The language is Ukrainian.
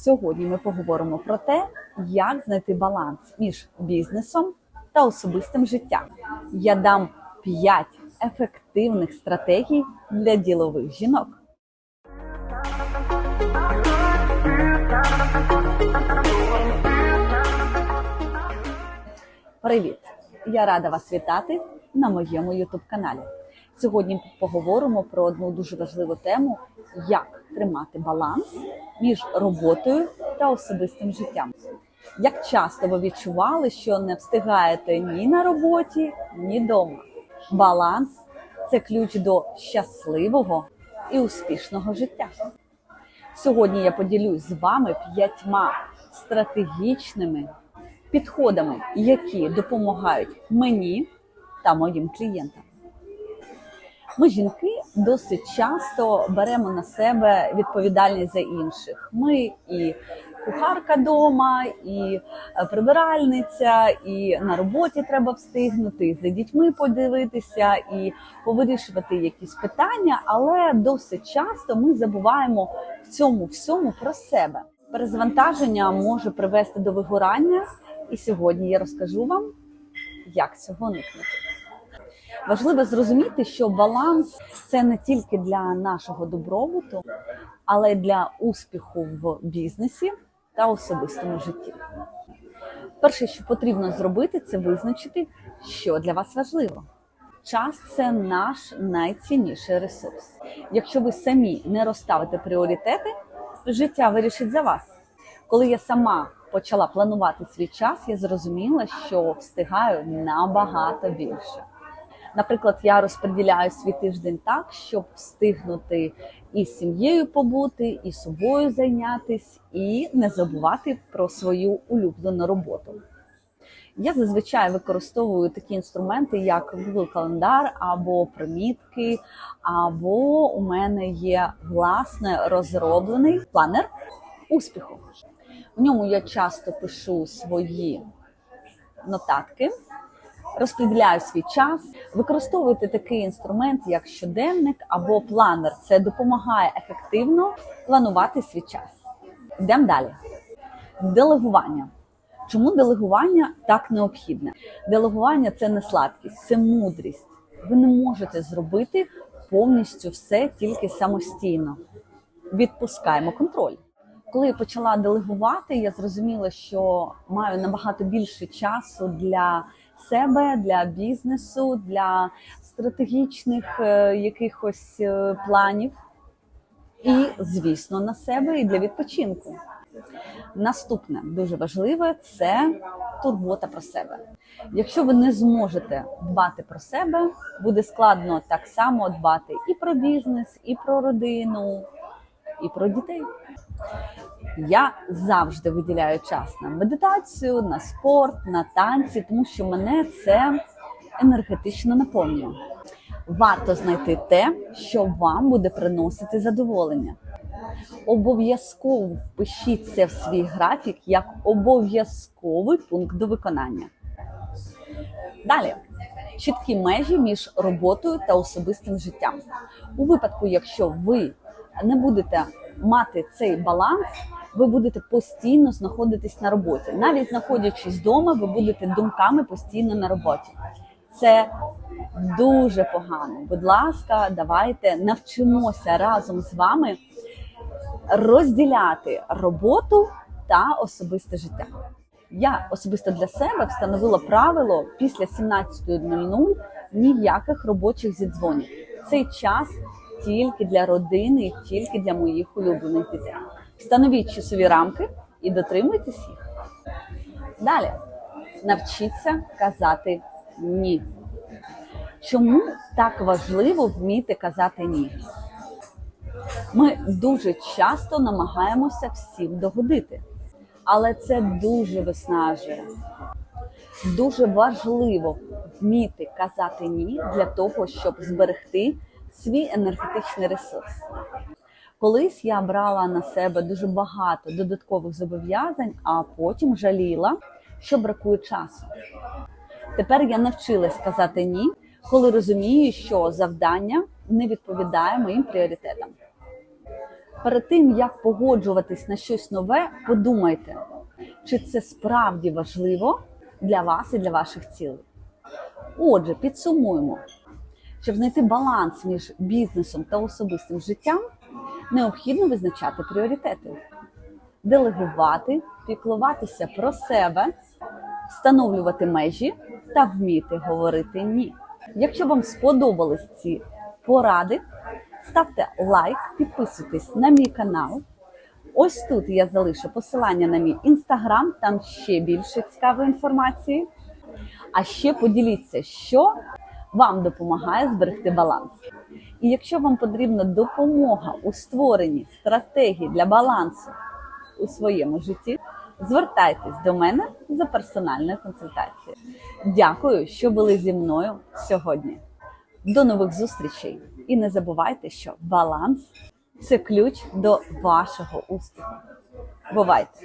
Сьогодні ми поговоримо про те, як знайти баланс між бізнесом та особистим життям. Я дам 5 ефективних стратегій для ділових жінок. Привіт! Я рада вас вітати на моєму youtube каналі. Сьогодні поговоримо про одну дуже важливу тему: як тримати баланс між роботою та особистим життям. Як часто ви відчували, що не встигаєте ні на роботі, ні вдома? Баланс це ключ до щасливого і успішного життя. Сьогодні я поділюсь з вами п'ятьма стратегічними підходами, які допомагають мені та моїм клієнтам. Ми, жінки, досить часто беремо на себе відповідальність за інших. Ми і кухарка дома, і прибиральниця, і на роботі треба встигнути, і за дітьми подивитися, і повирішувати якісь питання, але досить часто ми забуваємо в цьому всьому про себе. Перезвантаження може привести до вигорання, і сьогодні я розкажу вам, як цього уникнути. Важливо зрозуміти, що баланс це не тільки для нашого добробуту, але й для успіху в бізнесі та особистому житті. Перше, що потрібно зробити, це визначити, що для вас важливо. Час це наш найцінніший ресурс. Якщо ви самі не розставите пріоритети, життя вирішить за вас. Коли я сама почала планувати свій час, я зрозуміла, що встигаю набагато більше. Наприклад, я розподіляю свій тиждень так, щоб встигнути і з сім'єю побути, і собою зайнятись, і не забувати про свою улюблену роботу. Я зазвичай використовую такі інструменти, як Google Календар або примітки, або у мене є власне розроблений планер успіху. В ньому я часто пишу свої нотатки розподіляю свій час. Використовуйте такий інструмент, як щоденник або планер. Це допомагає ефективно планувати свій час. Йдемо далі. Делегування. Чому делегування так необхідне? Делегування це не слабкість, це мудрість. Ви не можете зробити повністю все тільки самостійно. Відпускаємо контроль. Коли я почала делегувати, я зрозуміла, що маю набагато більше часу для себе, для бізнесу, для стратегічних е, якихось е, планів, і, звісно, на себе і для відпочинку. Наступне дуже важливе це турбота про себе. Якщо ви не зможете дбати про себе, буде складно так само дбати і про бізнес, і про родину, і про дітей. Я завжди виділяю час на медитацію, на спорт, на танці, тому що мене це енергетично наповнює. Варто знайти те, що вам буде приносити задоволення. Обов'язково впишіть це в свій графік як обов'язковий пункт до виконання. Далі чіткі межі між роботою та особистим життям. У випадку, якщо ви не будете мати цей баланс, ви будете постійно знаходитись на роботі. Навіть знаходячись вдома, ви будете думками постійно на роботі. Це дуже погано. Будь ласка, давайте навчимося разом з вами розділяти роботу та особисте життя. Я особисто для себе встановила правило після 17.00 ніяких робочих зідзвонів. Цей час тільки для родини тільки для моїх улюблених дітей. Встановіть часові рамки і дотримуйтесь їх. Далі навчіться казати ні. Чому так важливо вміти казати ні? Ми дуже часто намагаємося всім догодити, але це дуже виснажує. Дуже важливо вміти казати ні для того, щоб зберегти свій енергетичний ресурс. Колись я брала на себе дуже багато додаткових зобов'язань, а потім жаліла, що бракує часу. Тепер я навчилась казати ні, коли розумію, що завдання не відповідає моїм пріоритетам. Перед тим як погоджуватись на щось нове, подумайте, чи це справді важливо для вас і для ваших цілей. Отже, підсумуємо, щоб знайти баланс між бізнесом та особистим життям, необхідно визначати пріоритети, делегувати, піклуватися про себе, встановлювати межі та вміти говорити ні. Якщо вам сподобались ці поради, ставте лайк, підписуйтесь на мій канал. Ось тут я залишу посилання на мій інстаграм, там ще більше цікавої інформації. А ще поділіться, що вам допомагає зберегти баланс. І якщо вам потрібна допомога у створенні стратегії для балансу у своєму житті, звертайтесь до мене за персональною консультацією. Дякую, що були зі мною сьогодні. До нових зустрічей! І не забувайте, що баланс це ключ до вашого успіху. Бувайте!